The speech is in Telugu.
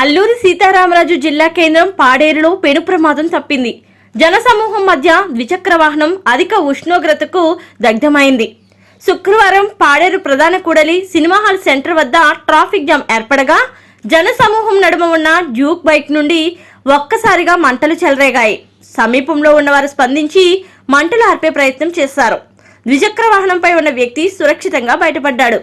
అల్లూరి సీతారామరాజు జిల్లా కేంద్రం పాడేరులో పెను ప్రమాదం తప్పింది. జనసమూహం మధ్య ద్విచక్ర వాహనం అధిక ఉష్ణోగ్రతకు దగ్ధమైంది. శుక్రవారం పాడేరు ప్రధాన కూడలి సినిమా హాల్ సెంటర్ వద్ద ట్రాఫిక్ జామ్ ఏర్పడగా జనసమూహం నడుమ ఉన్న డ్యూక్ బైక్ నుండి ఒక్కసారిగా మంటలు చెలరేగాయి. సమీపంలో ఉన్నవారు స్పందించి మంటలు ఆర్పే ప్రయత్నం చేశారు. ద్విచక్ర వాహనంపై ఉన్న వ్యక్తి సురక్షితంగా బయటపడ్డాడు.